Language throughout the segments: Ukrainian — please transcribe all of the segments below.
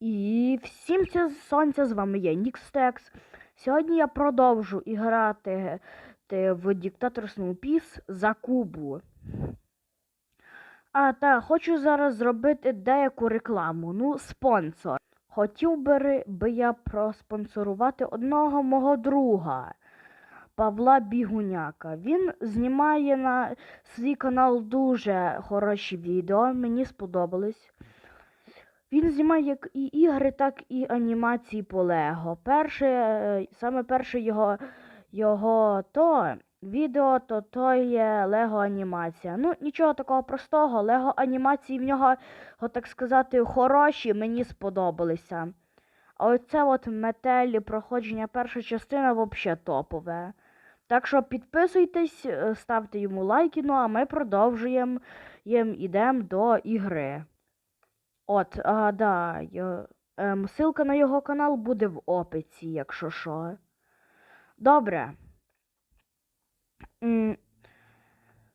І всім це сонця з вами є Нікстекс. Сьогодні я продовжу іграти в диктаторському піс за Кубу. А та хочу зараз зробити деяку рекламу. Ну, спонсор. Хотів би, би я проспонсорувати одного мого друга. Павла Бігуняка. Він знімає на свій канал дуже хороші відео. Мені сподобались. Він знімає як і ігри, так і анімації по Лего. Перше, е, саме перше його, його то відео, то то є Лего анімація. Ну, нічого такого простого. Лего анімації в нього, так сказати, хороші, мені сподобалися. А оце от метелі проходження перша частина взагалі топове. Так що підписуйтесь, е, ставте йому лайки, ну а ми продовжуємо ідемо до ігри. От, а, да, я, ем, ссылка на його канал буде в описі, якщо що. Добре.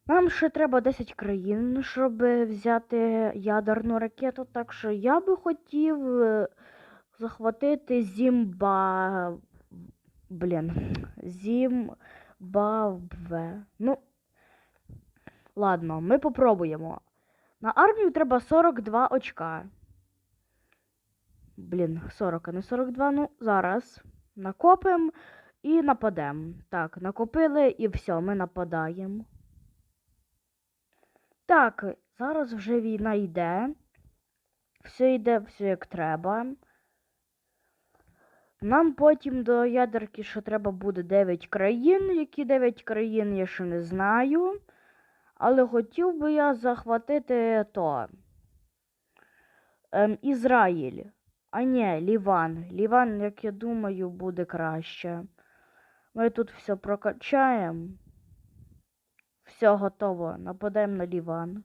Нам ще треба 10 країн, щоб взяти ядерну ракету, так що я би хотів е, захватити Зімба. Блін. Зімбабве. Ну. Ладно, ми попробуємо. На армію треба 42 очка. Блін, 40, а не 42. Ну, зараз. Накопимо і нападемо. Так, накопили і все, ми нападаємо. Так, зараз вже війна йде. Все йде, все як треба. Нам потім до ядерки ще треба буде 9 країн. Які 9 країн я ще не знаю. Але хотів би я захватити то. Ем, Ізраїль. А ні, Ліван. Ліван, як я думаю, буде краще. Ми тут все прокачаємо. Все готово. Нападаємо на Ліван.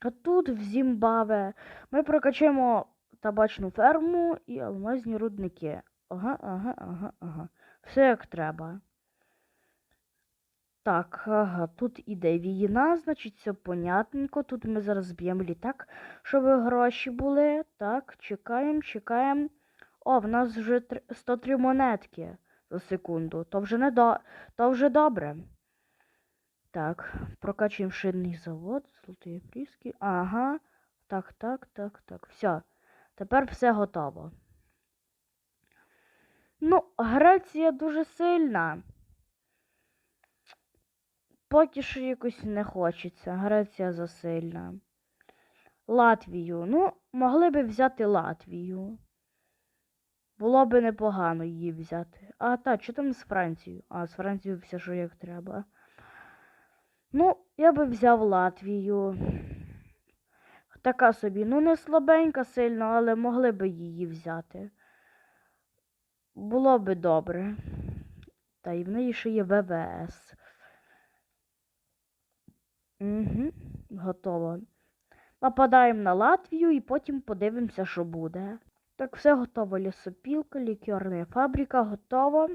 А тут в Зімбабве ми прокачаємо табачну ферму і алмазні рудники. Ага, ага, ага, ага. Все як треба. Так, ага, тут іде війна, значить, все понятненько. Тут ми зараз зб'ємо літак, щоб гроші були. Так, чекаємо, чекаємо. О, в нас вже 103 монетки за секунду. То вже не до... то вже добре. Так, прокачуємо шинний завод, золотої пріски. Ага. Так, так, так, так. Все. Тепер все готово. Ну, Греція дуже сильна. Поки що якось не хочеться. Греція засильна. Латвію. Ну, могли би взяти Латвію. Було би непогано її взяти. А так, що там з Францією? А, з Францією все що як треба. Ну, я би взяв Латвію. Така собі, ну не слабенька сильно, але могли би її взяти. Було би добре. Та і в неї ще є ВВС. Угу, готово. Нападаємо на Латвію і потім подивимося, що буде. Так, все готово. Лісопілка, лікерна фабрика, готово.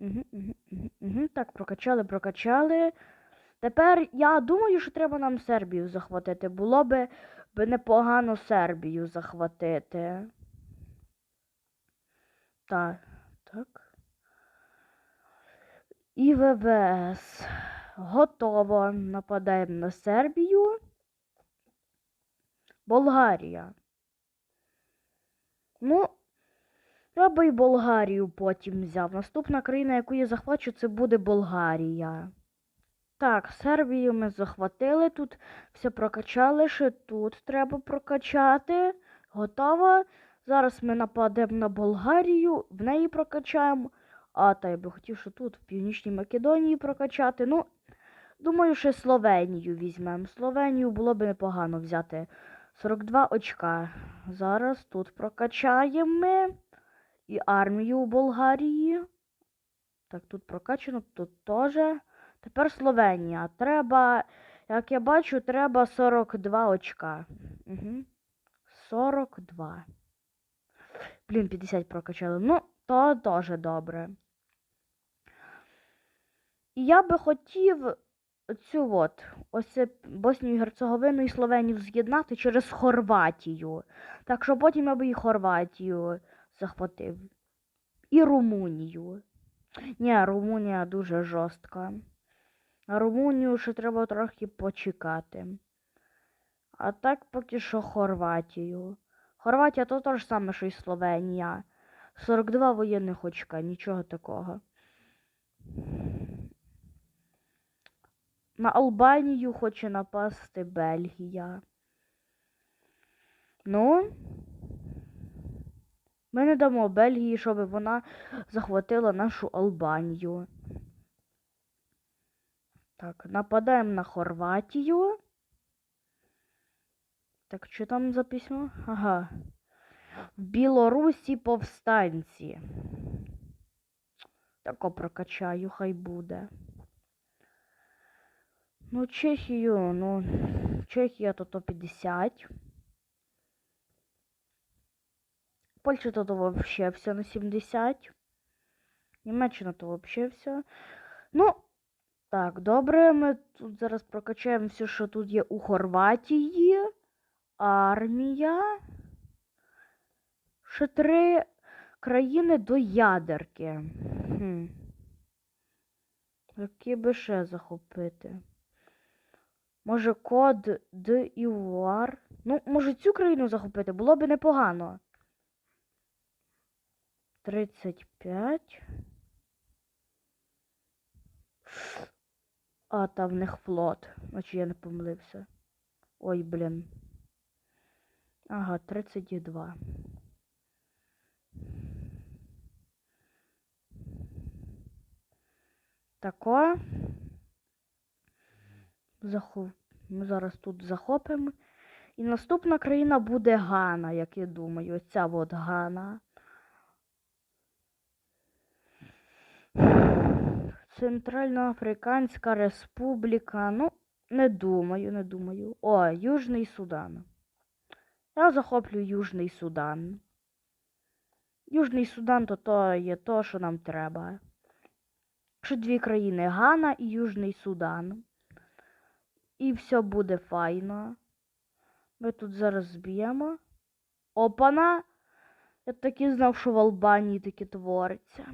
Угу, угу, угу, угу. Так, прокачали, прокачали. Тепер я думаю, що треба нам Сербію захватити. Було би, би непогано Сербію захватити. Так, так. І ВВС. Готово. Нападаємо на Сербію. Болгарія. Ну, я би Болгарію потім взяв. Наступна країна, яку я захвачу, це буде Болгарія. Так, Сербію ми захватили. Тут все прокачали. Ще тут треба прокачати. Готово. Зараз ми нападемо на Болгарію, в неї прокачаємо. А, та я би хотів, що тут, в Північній Македонії прокачати. Ну, думаю, ще Словенію візьмемо. Словенію було б непогано взяти. 42 очка. Зараз тут прокачаємо ми. І армію у Болгарії. Так, тут прокачано, тут теж. Тепер Словенія. Треба, як я бачу, треба 42 очка. Угу. 42. Блін, 50 прокачали. Ну, то теж добре. І я би хотів оцю от, ось це Боснію Герцеговину і Словенію з'єднати через Хорватію. Так що потім я би і Хорватію захватив. І Румунію. Ні, Румунія дуже жорстка. На Румунію ще треба трохи почекати. А так поки що Хорватію. Хорватія то те ж саме, що й Словенія. 42 воєнних очка, нічого такого. На Албанію хоче напасти Бельгія. Ну, ми не дамо Бельгії, щоб вона захватила нашу Албанію. Так, нападаємо на Хорватію. Так, що там за письмо? Ага. В Білорусі повстанці. Тако прокачаю, хай буде. Ну, Чехію, ну, Чехія то то 50. Польща то то вообще все на 70. Німеччина то вообще все. Ну, так, добре, ми тут зараз прокачаємо все, що тут є у Хорватії. Армія. Ще три країни до ядерки. Хм. Які би ще захопити? Може, код Д Івуар? Ну, може цю країну захопити, було б непогано. 35. А, там в них флот. Значить я не помилився. Ой, блін. Ага, 32. Тако. Захоп... Ми зараз тут захопимо. І наступна країна буде Гана, як я думаю. Оця от Гана. Центральноафриканська Республіка. Ну, не думаю, не думаю. О, Южний Судан. Я захоплю Южний Судан. Южний Судан то, то є то, що нам треба. Ще дві країни Гана і Южний Судан. І все буде файно. Ми тут зараз зб'ємо. Опана! Я так і знав, що в Албанії таке твориться.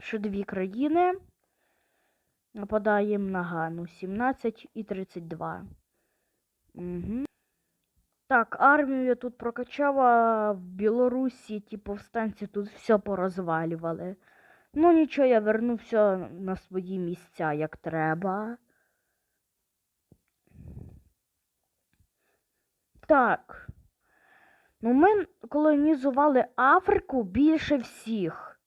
Ще дві країни. Нападаємо на Гану 17 і 32. Угу. Так, армію я тут прокачав, а в Білорусі ті повстанці тут все порозвалювали. Ну нічого, я верну на свої місця, як треба. Так. Ну, ми колонізували Африку більше всіх.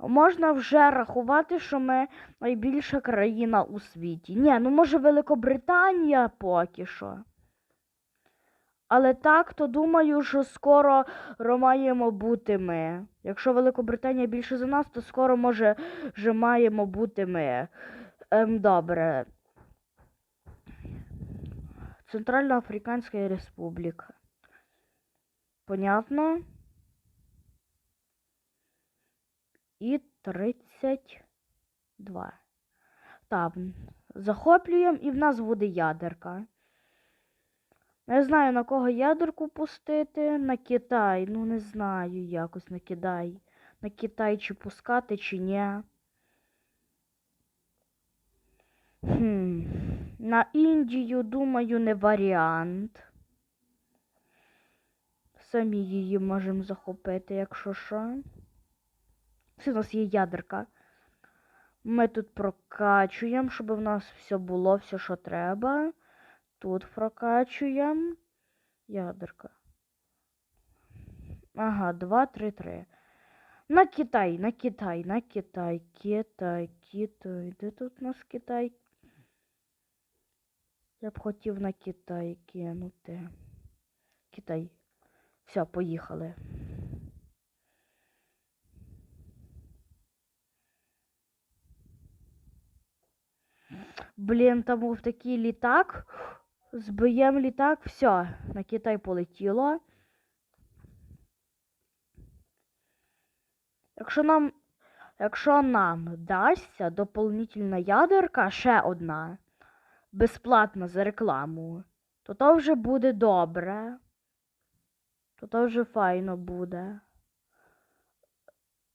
Можна вже рахувати, що ми найбільша країна у світі. Ні, ну може Великобританія поки що. Але так, то думаю, що скоро маємо бути ми. Якщо Великобританія більше за нас, то скоро може вже маємо бути ми. Ем, добре. Центральна Африканська Республіка. Понятно? І 32. Так, захоплюємо і в нас буде ядерка. Не знаю, на кого ядерку пустити. На Китай. Ну, не знаю якось на Китай. На Китай чи пускати, чи ні. Хм. На Індію, думаю, не варіант. Самі її можемо захопити, якщо що. Це у нас є ядерка. Ми тут прокачуємо, щоб у нас все було, все, що треба. Тут прокачуємо. Ядерка. Ага, 2, 3, 3. На Китай, на Китай, на Китай, Китай, Китай. Де тут у нас Китай? Я б хотів на Китай кинути. Китай. Все, поїхали. Блін, там був такий літак. Збиємо літак, все, на Китай полетіло. Якщо нам Якщо нам дасться доповнительна ядерка, ще одна, безплатно за рекламу, то то вже буде добре. То то вже файно буде.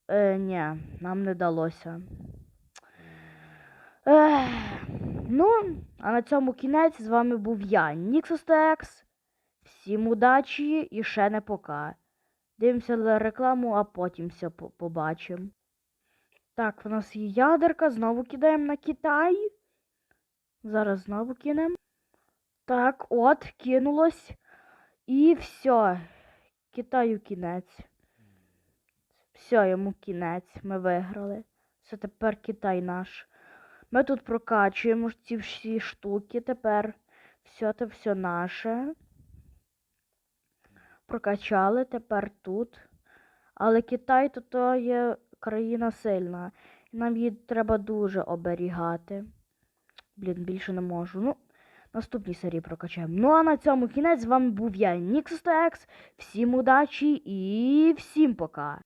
Е, ні, нам не далося. Ех, ну, а на цьому кінець з вами був я, Ніксостекс. Всім удачі і ще не пока. Дивимося на рекламу, а потім все побачимо. Так, в нас є ядерка, знову кидаємо на Китай. Зараз знову кинемо. Так, от, кинулось. І все. Китаю кінець. Все, йому кінець. Ми виграли. Все, тепер Китай наш. Ми тут прокачуємо ці всі штуки. Тепер все це все наше. Прокачали тепер тут. Але Китай то, то є країна сильна. І нам її треба дуже оберігати. Блін, більше не можу. Ну, наступній серії прокачаємо. Ну а на цьому кінець з вами був я, Нікстекс. Всім удачі і всім пока.